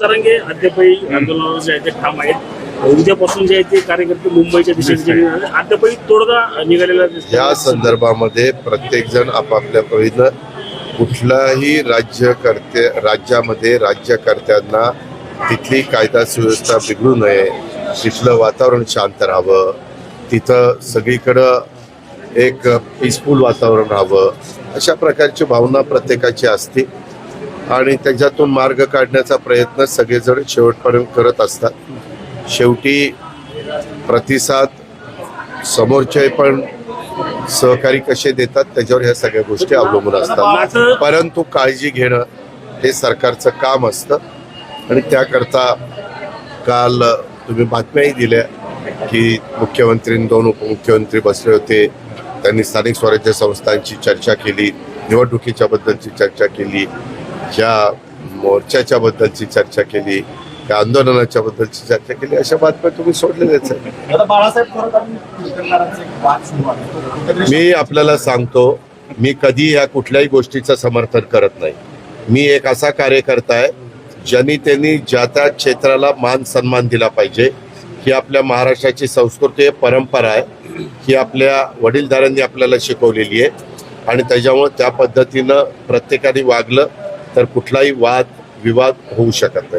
जरांगे अद्यापही आंदोलनावर जे आहे ते ठाम आहेत. उद्यापासून जे आहे ते कार्यकर्ते मुंबईच्या दिशेने अद्यापही तोडगा निघालेला दिसतो या संदर्भामध्ये प्रत्येक जण आपापल्या परीनं कुठलाही राज्यकर्ते राज्यामध्ये राज्यकर्त्यांना तिथली कायदा सुव्यवस्था बिघडू नये तिथलं वातावरण शांत राहावं तिथं सगळीकडं एक पीसफुल वातावरण राहावं अशा प्रकारची भावना प्रत्येकाची असते. आणि त्याच्यातून मार्ग काढण्याचा प्रयत्न सगळेजण शेवटपर्यंत करत असतात. शेवटी प्रतिसाद समोरचे पण सहकारी कसे देतात त्याच्यावर ह्या सगळ्या गोष्टी अवलंबून असतात. परंतु काळजी घेणं हे सरकारचं काम असतं. आणि त्याकरता काल तुम्ही बातम्याही दिल्या की मुख्यमंत्री दोन उपमुख्यमंत्री बसले होते. त्यांनी स्थानिक स्वराज्य संस्थांची चर्चा केली. निवडणुकीच्या बद्दलची चर्चा केली. ज्या मोर्चाच्या बद्दलची चर्चा केली त्या आंदोलनाच्या बद्दलची चर्चा केली अशा बातम्या तुम्ही सोडलेल्याच आहेत. मी आपल्याला सांगतो मी कधी या कुठल्याही गोष्टीचं समर्थन करत नाही. मी एक असा कार्यकर्ता आहे ज्यांनी त्यांनी ज्या त्या क्षेत्राला मान सन्मान दिला पाहिजे ही आपल्या महाराष्ट्राची संस्कृती आहे परंपरा आहे ही आपल्या वडीलधाऱ्यांनी आपल्याला शिकवलेली आहे. आणि त्याच्यामुळे त्या पद्धतीनं प्रत्येकाने वागलं तर कुठलाही वाद विवाद होऊ शकत नाही.